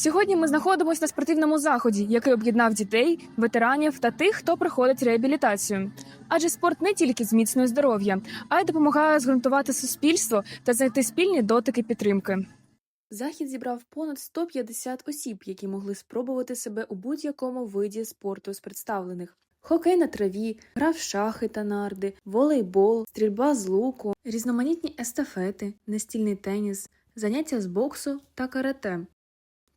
Сьогодні ми знаходимося на спортивному заході, який об'єднав дітей, ветеранів та тих, хто проходить реабілітацію. Адже спорт не тільки зміцнює здоров'я, а й допомагає зґрунтувати суспільство та знайти спільні дотики підтримки. Захід зібрав понад 150 осіб, які могли спробувати себе у будь-якому виді спорту з представлених. Хокей на траві, гра в шахи та нарди, волейбол, стрільба з луку, різноманітні естафети, настільний теніс, заняття з боксу та карате.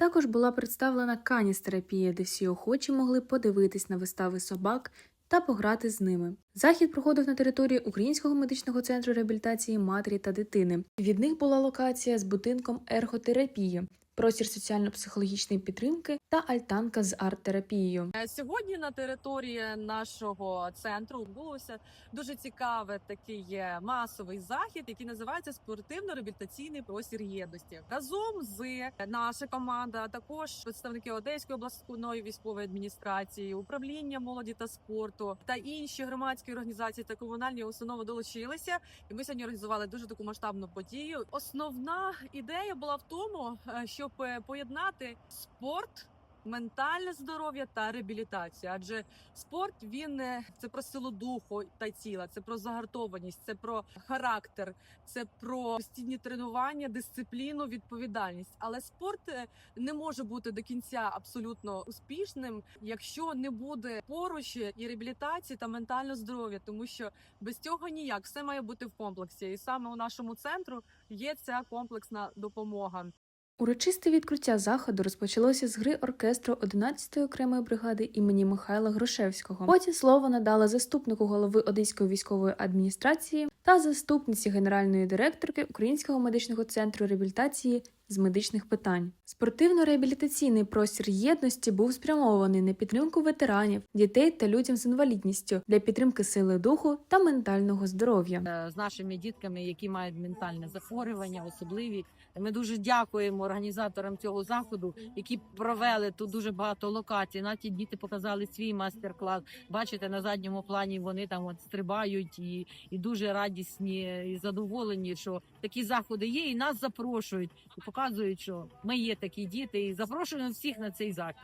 Також була представлена каністерапія, де всі охочі могли подивитись на вистави собак та пограти з ними. Захід проходив на території Українського медичного центру реабілітації матері та дитини. Від них була локація з будинком ерготерапії, простір соціально-психологічної підтримки та альтанка з арт-терапією. Е, Сьогодні на території нашого центру відбулося дуже цікавий такий масовий захід, який називається спортивно-реабілітаційний простір єдності. Разом з е, наша команда, а також представники Одеської обласної військової адміністрації, управління молоді та спорту та інші громадські організації та комунальні установи долучилися. І ми сьогодні організували дуже таку масштабну подію. Основна ідея була в тому, е, щоб е, поєднати спорт ментальне здоров'я та реабілітацію. Адже спорт він е, це про силу духу та тіла, це про загартованість, це про характер, це про постійні тренування, дисципліну, відповідальність. Але спорт е, не може бути до кінця абсолютно успішним, якщо не буде поруч і реабілітації та ментальне здоров'я, тому що без цього ніяк все має бути в комплексі. І саме у нашому центру є ця комплексна допомога. Урочисте відкриття заходу розпочалося з гри оркестру 11-ї окремої бригади імені Михайла Грушевського. Потім слово надала заступнику голови Одеської військової адміністрації та заступниці генеральної директорки Українського медичного центру реабілітації з медичних питань. Спортивно-реабілітаційний простір єдності був спрямований на підтримку ветеранів, дітей та людям з інвалідністю для підтримки сили духу та ментального здоров'я. е, з нашими дітками, які мають ментальне захворювання, особливі. Ми дуже дякуємо організаторам цього заходу, які провели тут дуже багато локацій. Наші діти показали свій майстер-клас. Бачите, на задньому плані вони там от стрибають і, і дуже радісні і задоволені, що такі заходи є, і нас запрошують і показують, що ми є такі діти, і запрошуємо всіх на цей захід.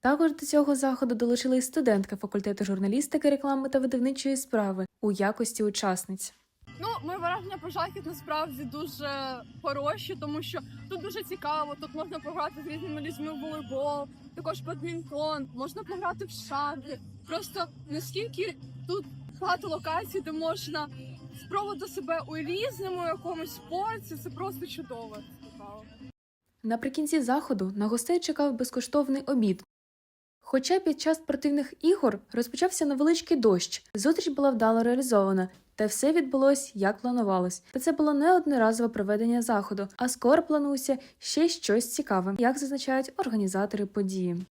Також до цього заходу долучилась студентка факультету журналістики, реклами та видавничої справи у якості учасниць. Ну, мої враження про захід насправді дуже хороші, тому що тут дуже цікаво. Тут можна пограти з різними людьми в волейбол, також бадмінтон, можна пограти в шахи. Просто наскільки тут багато локацій, де можна спробувати себе у різному якомусь спорті, це просто чудово. Наприкінці заходу на гостей чекав безкоштовний обід. Хоча під час спортивних ігор розпочався невеличкий дощ, зустріч була вдало реалізована, та все відбулось як планувалось. Та це було не одноразове проведення заходу, а скоро планується ще щось цікаве, як зазначають організатори події.